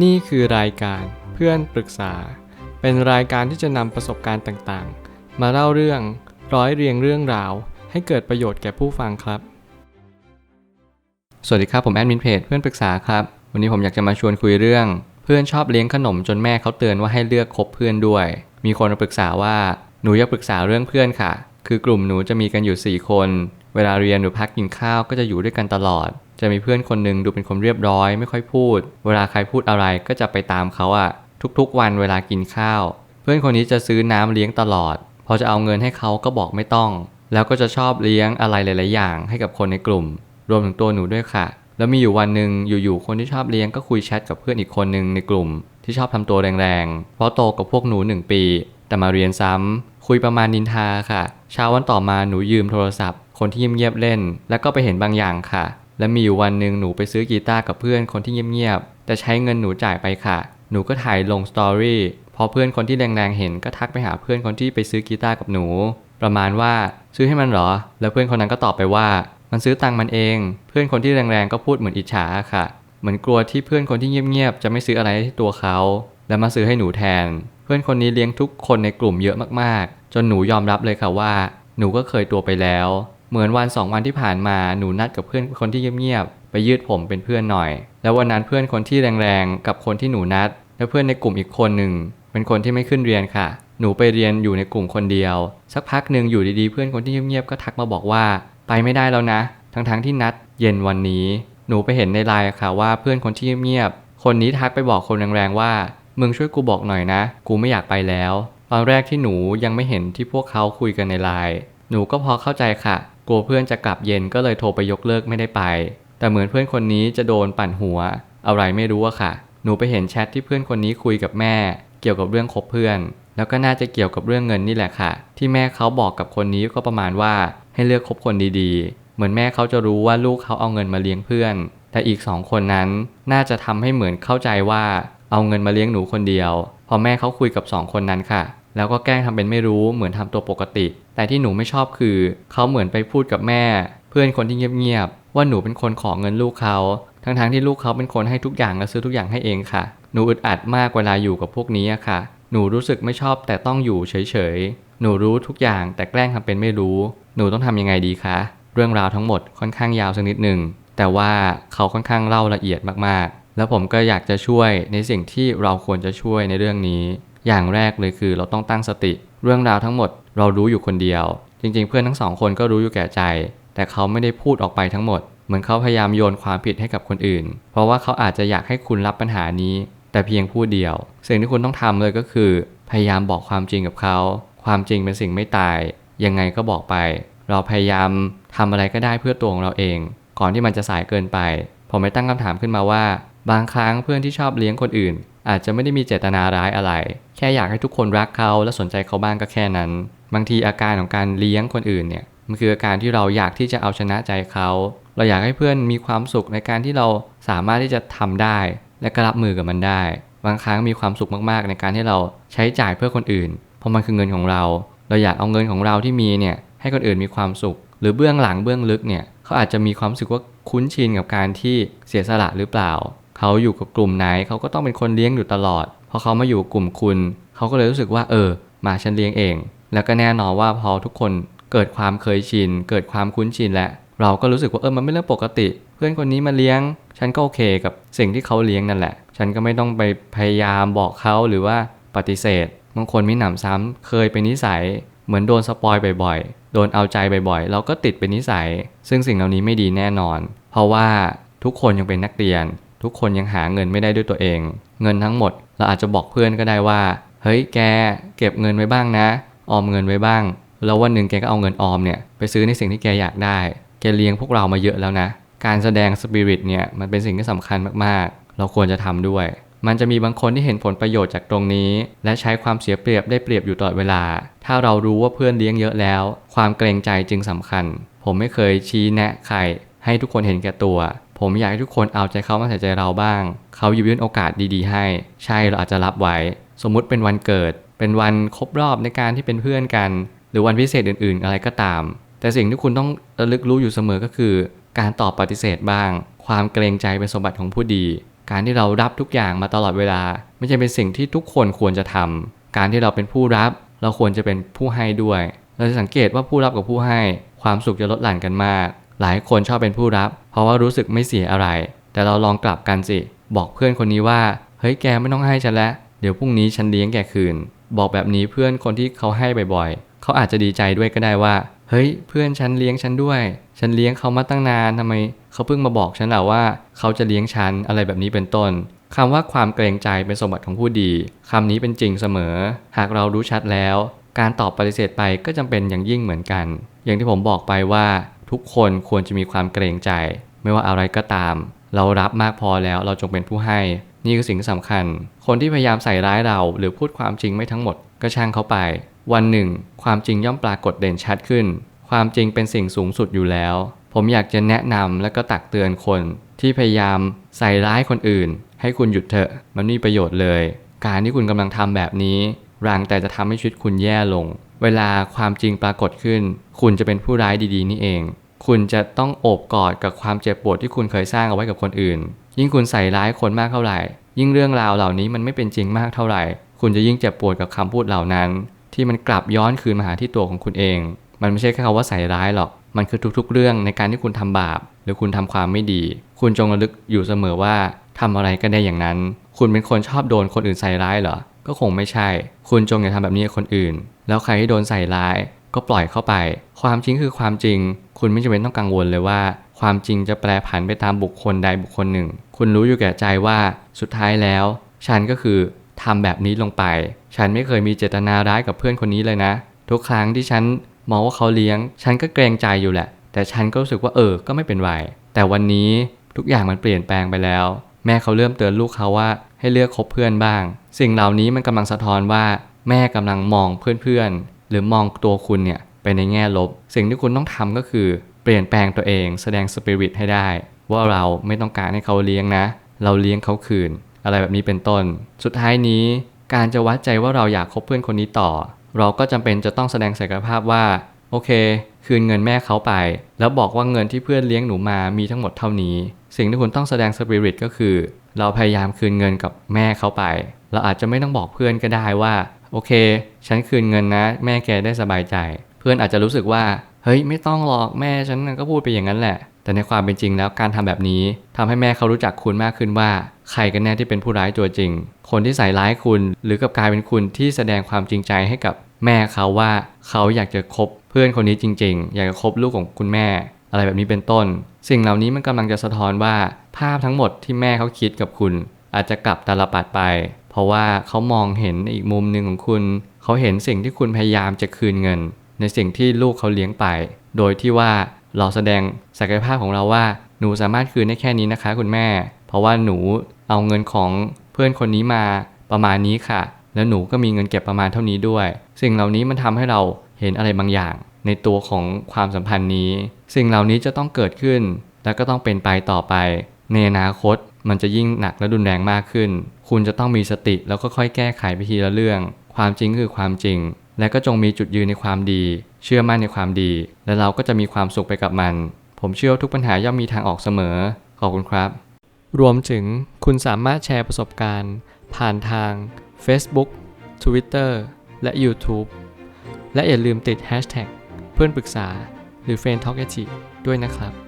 นี่คือรายการเพื่อนปรึกษา เป็นรายการที่จะนำประสบการณ์ต่างๆ มาเล่าเรื่องร้อยเรียงเรื่องราว ให้เกิดประโยชน์แก่ผู้ฟังครับ สวัสดีครับ ผมแอดมินเพจเพื่อนปรึกษาครับ วันนี้ผมอยากจะมาชวนคุยเรื่อง เพื่อนชอบเลี้ยงขนมจนแม่เขาเตือนว่าให้เลือกคบเพื่อนด้วย มีคนมาปรึกษาว่าหนูอยากปรึกษาเรื่องเพื่อนค่ะ คือกลุ่มหนูจะมีกันอยู่ 4 คน เวลาเรียนหรือพักกินข้าวก็จะอยู่ด้วยกันตลอด จะมีเพื่อนคนหนึ่งดูเป็นคนเรียบร้อย ไม่ค่อยพูด เวลาใครพูดอะไรก็จะไปตามเขาอะทุกๆ วันเวลากินข้าว เพื่อนคนนี้จะซื้อน้ำเลี้ยงตลอด พอจะเอาเงินให้เขาก็บอกไม่ต้อง แล้วก็จะชอบเลี้ยงอะไรหลาย ๆ อย่างให้กับคนในกลุ่ม รวมถึงตัวหนูด้วยค่ะ แล้วมีอยู่วันหนึ่งอยู่ ๆ คนที่ชอบเลี้ยงก็คุยแชทกับเพื่อนอีกคนหนึ่งในกลุ่ม ที่ชอบทำตัวแรง ๆ เพราะโตกับพวกหนูหนึ่งปี แต่มาเรียนซ้ำคุยประมาณนินทาค่ะ เช้าวันต่อมาหนูยืมโทรศัพท์ คนที่เงียบๆเล่น แล้วก็ไปเห็นบางอย่างค่ะ และมีอยู่วันหนึ่งหนูไปซื้อกีตาร์กับเพื่อนคนที่เงียบๆ แต่ใช้เงินหนูจ่ายไปค่ะ หนูก็ถ่ายลงสตอรี่ พอเพื่อนคนที่แรงๆ เห็นก็ทักไปหาเพื่อนคนที่ไปซื้อกีตาร์กับหนู ประมาณว่าซื้อให้มันหรอ แล้วเพื่อนคนนั้นก็ตอบไปว่า มันซื้อตังค์มันเอง เพื่อนคนที่แรงๆ ก็พูดเหมือนอิจฉาค่ะ เหมือนกลัวที่เพื่อนคนที่เงียบๆ จะไม่ซื้ออะไรให้ตัวเขา แล้วมาซื้อให้หนูแทน เพื่อนคนนี้เลี้ยงทุกคนในกลุ่มเยอะมากๆ จนหนูยอมรับเลยค่ะว่า หนูก็เคยตัวไปแล้ว เหมือนวันสองวันที่ผ่านมาหนูนัดกับเพื่อนคนที่เงียบๆไปยืดผมเป็นเพื่อนหน่อย แล้ววันนั้นเพื่อนคนที่แรงๆกับคนที่หนูนัด และเพื่อนในกลุ่มอีกคนหนึ่งเป็นคนที่ไม่ขึ้นเรียนค่ะ หนูไปเรียนอยู่ในกลุ่มคนเดียว สักพักหนึ่งอยู่ดีๆเพื่อนคนที่เงียบๆก็ทักมาบอกว่า ไปไม่ได้แล้วนะ ทั้งๆที่นัด เย็นวันนี้ หนูไปเห็นในไลน์ค่ะว่าเพื่อนคนที่เงียบๆคนนี้ทักไปบอกคนแรงๆว่า มึงช่วยกูบอกหน่อยนะ กูไม่อยากไปแล้ว ตอนแรกที่หนูยังไม่เห็นที่พวกเขาคุยกันในไลน์หนูก็พอเข้าใจค่ะ กลัวเพื่อนจะกลับเย็นก็เลยโทรไปยกเลิกไม่ได้ไป แต่เหมือนเพื่อนคนนี้จะโดนปั่นหัว อะไรไม่รู้อะค่ะ หนูไปเห็นแชทที่เพื่อนคนนี้คุยกับแม่ เกี่ยวกับเรื่องคบเพื่อน แล้วก็น่าจะเกี่ยวกับเรื่องเงินนี่แหละค่ะ ที่แม่เขาบอกกับคนนี้ก็ประมาณว่าให้เลือกคบคนดีๆ เหมือนแม่เขาจะรู้ว่าลูกเขาเอาเงินมาเลี้ยงเพื่อน แต่อีกสองคนนั้นน่าจะทำให้เหมือนเข้าใจว่าเอาเงินมาเลี้ยงหนูคนเดียว พอแม่เขาคุยกับสองคนนั้นค่ะ แล้วก็แกล้งทำเป็นไม่รู้เหมือนทำตัวปกติ แต่ที่หนูไม่ชอบคือเขาเหมือนไปพูดกับแม่ เพื่อนคนที่เงียบๆว่าหนูเป็นคนขอเงินลูกเขาทั้งๆที่ลูกเขาเป็นคนให้ทุกอย่างและซื้อทุกอย่างให้เองค่ะ หนูอึดอัดมากเวลาอยู่กับพวกนี้ค่ะ หนูรู้สึกไม่ชอบแต่ต้องอยู่เฉยๆ หนูรู้ทุกอย่างแต่แกล้งทำเป็นไม่รู้ หนูต้องทำยังไงดีคะ เรื่องราวทั้งหมดค่อนข้างยาวสักนิดหนึ่ง แต่ว่าเขาค่อนข้างเล่าละเอียดมากๆ แล้วผมก็อยากจะช่วยในสิ่งที่เราควรจะช่วยในเรื่องนี้ อย่างแรกเลยคือเราต้องตั้งสติ เรื่องราวทั้งหมดเรารู้อยู่คนเดียว จริง ๆ เพื่อนทั้งสองคนก็รู้อยู่แก่ใจ แต่เขาไม่ได้พูดออกไปทั้งหมด เหมือนเขาพยายามโยนความผิดให้กับคนอื่น เพราะว่าเขาอาจจะอยากให้คุณรับปัญหานี้ แต่เพียงผู้เดียว สิ่งที่คุณต้องทำเลยก็คือ พยายามบอกความจริงกับเขา ความจริงเป็นสิ่งไม่ตาย ยังไงก็บอกไป เราพยายามทำอะไรก็ได้เพื่อตัวของเราเอง ก่อนที่มันจะสายเกินไป ผมไม่ตั้งคำถามขึ้นมาว่า บางครั้งเพื่อนที่ชอบเลี้ยงคนอื่น อาจจะไม่ได้มีเจตนาร้ายอะไร แค่อยากให้ทุกคนรักเขาและสนใจเขาบ้างก็แค่นั้น บางทีอาการของการเลี้ยงคนอื่นเนี่ยมันคืออาการที่เราอยากที่จะเอาชนะใจเขา เราอยากให้เพื่อนมีความสุขในการที่เราสามารถที่จะทำได้ และก็รับมือกับมันได้ บางครั้งมีความสุขมากๆ ในการที่เราใช้จ่ายเพื่อคนอื่น เพราะมันคือเงินของเรา เราอยากเอาเงินของเราที่มีเนี่ยให้คนอื่นมีความสุข หรือเบื้องหลังเบื้องลึกเนี่ยเขาอาจจะมีความรู้สึกว่าคุ้นชินกับการที่เสียสละหรือเปล่า เขาอยู่กับกลุ่มไหนเขาก็ต้องเป็นคนเลี้ยงอยู่ตลอดพอเขามาอยู่กลุ่มคุณ เขาก็เลยรู้สึกว่าเออ มาฉันเลี้ยงเอง แล้วก็แน่นอนว่าพอทุกคนเกิดความเคยชิน เกิดความคุ้นชินแล้วเราก็รู้สึกว่าเออมันไม่เรื่องปกติ เพื่อนคนนี้มาเลี้ยง ฉันก็โอเคกับสิ่งที่เขาเลี้ยงนั่นแหละ ฉันก็ไม่ต้องไปพยายามบอกเขาหรือว่าปฏิเสธบางคนมีหนำซ้ำเคยเป็นนิสัย เหมือนโดนสปอยบ่อยๆ โดนเอาใจบ่อยๆ เราก็ติดเป็นนิสัย ซึ่งสิ่งเหล่านี้ไม่ดีแน่นอน เพราะว่าทุกคนยังเป็นนักเรียน ทุกคนยังหาเงินไม่ได้ด้วยตัวเอง เงินทั้งหมด เราอาจจะบอกเพื่อนก็ได้ว่า เฮ้ยแกเก็บเงินไว้บ้างนะ ออมเงินไว้บ้าง แล้ววันหนึ่งแกก็เอาเงินออมเนี่ยไปซื้อในสิ่งที่แกอยากได้ แกเลี้ยงพวกเรามาเยอะแล้วนะ การแสดงสปิริตเนี่ยมันเป็นสิ่งที่สำคัญมากๆ เราควรจะทำด้วย มันจะมีบางคนที่เห็นผลประโยชน์จากตรงนี้ และใช้ความเสียเปรียบได้เปรียบอยู่ตลอดเวลา ถ้าเรารู้ว่าเพื่อนเลี้ยงเยอะแล้ว ความเกรงใจจึงสำคัญ ผมไม่เคยชี้แนะใครให้ทุกคนเห็นแก่ตัว ผมอยากให้ทุกคนเอาใจเขามาใส่ใจเราบ้าง เขาหยิบยื่นโอกาสดีๆ ให้ ใช่เราอาจจะรับไว้ สมมุติเป็นวันเกิด เป็นวันครบรอบในการที่เป็นเพื่อนกัน หรือวันพิเศษอื่นๆ อะไรก็ตาม แต่สิ่งที่คุณต้องระลึกรู้อยู่เสมอก็คือ การตอบปฏิเสธบ้าง ความเกรงใจเป็นสมบัติของผู้ดี การที่เรารับทุกอย่างมาตลอดเวลา ไม่ใช่เป็นสิ่งที่ทุกคนควรจะทำการที่เราเป็นผู้รับ เราควรจะเป็นผู้ให้ด้วย เราจะสังเกตว่าผู้รับกับผู้ให้ ความสุขจะลดหลั่นกันมาก หลายคนชอบเป็นผู้รับ เพราะว่ารู้สึกไม่เสียอะไร แต่เราลองกลับกันสิ บอกเพื่อนคนนี้ว่า เฮ้ยแกไม่ต้องให้ฉันแล้วเดี๋ยวพรุ่งนี้ฉันเลี้ยงแกคืน บอกแบบนี้เพื่อนคนที่เขาให้บ่อยๆ เขาอาจจะดีใจด้วยก็ได้ว่า เฮ้ยเพื่อนฉันเลี้ยงฉันด้วย ฉันเลี้ยงเขามาตั้งนานทำไม เขาเพิ่งมาบอกฉันแหละว่า เขาจะเลี้ยงฉันอะไรแบบนี้เป็นต้นคำว่าความเกรงใจเป็นสมบัติของผู้ดีคำนี้เป็นจริงเสมอ หากเรารู้ชัดแล้ว การตอบปฏิเสธไปก็จำเป็นอย่างยิ่งเหมือนกัน อย่างที่ผมบอกไปว่า ทุกคนควรจะมีความเกรงใจ ไม่ว่าอะไรก็ตาม เรารับมากพอแล้วเราจงเป็นผู้ให้ นี่คือสิ่งที่สำคัญ คนที่พยายามใส่ร้ายเรา หรือพูดความจริงไม่ทั้งหมดก็ช่างเขาไป วันหนึ่ง ความจริงย่อมปรากฏเด่นชัดขึ้น ความจริงเป็นสิ่งสูงสุดอยู่แล้ว ผมอยากจะแนะนำและก็ตักเตือนคนที่พยายามใส่ร้ายคนอื่น ให้คุณหยุดเถอะ มันไม่มีประโยชน์เลย การที่คุณกำลังทำแบบนี้รังแต่จะทำให้ชีวิตคุณแย่ลง เวลาความจริงปรากฏขึ้น คุณจะเป็นผู้ร้ายดีๆ นี่เอง คุณจะต้องโอบกอดกับความเจ็บปวดที่คุณเคยสร้างเอาไว้กับคนอื่น ยิ่งคุณใส่ร้ายคนมากเท่าไหร่ ยิ่งเรื่องราวเหล่านี้มันไม่เป็นจริงมากเท่าไหร่ คุณจะยิ่งเจ็บปวดกับคำพูดเหล่านั้น ที่มันกลับย้อนคืนมาหาที่ตัวของคุณเอง มันไม่ใช่แค่คำว่าใส่ร้ายหรอก มันคือทุกๆ เรื่องในการที่คุณทำบาป หรือคุณทำความไม่ดี คุณจงระลึกอยู่เสมอว่าทำอะไรก็ได้อย่างนั้น คุณเป็นคนชอบโดนคนอื่นใส่ร้ายเหรอ ก็คงไม่ใช่ คุณจงอย่าทำแบบนี้กับคนอื่น แล้วใครที่โดนใส่ร้าย ก็ปล่อยเข้าไป ความจริงคือความจริง คุณไม่จำเป็นต้องกังวลเลยว่า ความจริงจะแปรผันไปตามบุคคลใดบุคคลหนึ่ง คุณรู้อยู่แก่ใจว่าสุดท้ายแล้ว ฉันก็คือทำแบบนี้ลงไป ฉันไม่เคยมีเจตนาร้ายกับเพื่อนคนนี้เลยนะ ทุกครั้งที่ฉันมองว่าเขาเลี้ยง ฉันก็เกรงใจอยู่แหละ แต่ฉันก็รู้สึกว่าเออ ก็ไม่เป็นไร แต่วันนี้ทุกอย่างมันเปลี่ยนแปลงไปแล้ว แม่เขาเริ่มเตือนลูกเขาว่าให้เลือกคบเพื่อนบ้าง สิ่งเหล่านี้มันกำลังสะท้อนว่า แม่กำลังมองเพื่อน หรือมองตัวคุณเนี่ยไปในแง่ลบ สิ่งที่คุณต้องทำก็คือเปลี่ยนแปลงตัวเอง แสดงสปิริตให้ได้ ว่าเราไม่ต้องการให้เขาเลี้ยงนะ เราเลี้ยงเขาคืน อะไรแบบนี้เป็นต้น สุดท้ายนี้ การจะวัดใจว่าเราอยากคบเพื่อนคนนี้ต่อ เราก็จำเป็นจะต้องแสดงศักยภาพว่าโอเค คืนเงินแม่เขาไป แล้วบอกว่าเงินที่เพื่อนเลี้ยงหนูมามีทั้งหมดเท่านี้ สิ่งที่คุณต้องแสดงสปิริตก็คือ เราพยายามคืนเงินกับแม่เขาไป เราอาจจะไม่ต้องบอกเพื่อนก็ได้ว่า โอเค ฉันคืนเงินนะ แม่แกได้สบายใจ เพื่อนอาจจะรู้สึกว่า เฮ้ย ไม่ต้องหรอกแม่ฉันก็พูดไปอย่างนั้นแหละ แต่ในความเป็นจริงแล้วการทำแบบนี้ทำให้แม่เขารู้จักคุณมากขึ้นว่า ใครกันแน่ที่เป็นผู้ร้ายตัวจริง คนที่ใส่ร้ายคุณ หรือกับกลายเป็นคุณที่แสดงความจริงใจให้กับแม่เขาว่าเขาอยากจะคบเพื่อนคนนี้จริง ๆ อยากจะคบลูกของคุณแม่ อะไรแบบนี้เป็นต้น สิ่งเหล่านี้มันกำลังจะสะท้อนว่า ภาพทั้งหมดที่แม่เขาคิดกับคุณ อาจจะกลับตาลปัดไป เพราะว่าเขามองเห็นอีกมุมหนึ่งของคุณ เขาเห็นสิ่งที่คุณพยายามจะคืนเงิน ในสิ่งที่ลูกเขาเลี้ยงไป โดยที่ว่าเราแสดงศักยภาพของเราว่า หนูสามารถคืนได้แค่นี้นะคะ คุณแม่ เพราะว่าหนูเอาเงินของเพื่อนคนนี้มาประมาณนี้ค่ะ แล้วหนูก็มีเงินเก็บประมาณเท่านี้ด้วย สิ่งเหล่านี้มันทำให้เราเห็นอะไรบางอย่าง ในตัวของความสัมพันธ์นี้ สิ่งเหล่านี้จะต้องเกิดขึ้น และก็ต้องเป็นไปต่อไป ในอนาคตมันจะยิ่งหนักและรุนแรงมากขึ้น คุณจะต้องมีสติแล้วก็ค่อยแก้ไขไปทีละเรื่อง ความจริงคือความจริง และก็จงมีจุดยืนในความดี เชื่อมั่นในความดี และเราก็จะมีความสุขไปกับมัน ผมเชื่อว่าทุกปัญหาย่อมมีทางออกเสมอ ขอบคุณครับ รวมถึงคุณสามารถแชร์ประสบการณ์ ผ่านทาง Facebook Twitter และ YouTube และอย่าลืมติด Hashtag เพื่อนปรึกษาหรือ f r ร e n d t a l k ด้วยนะครับ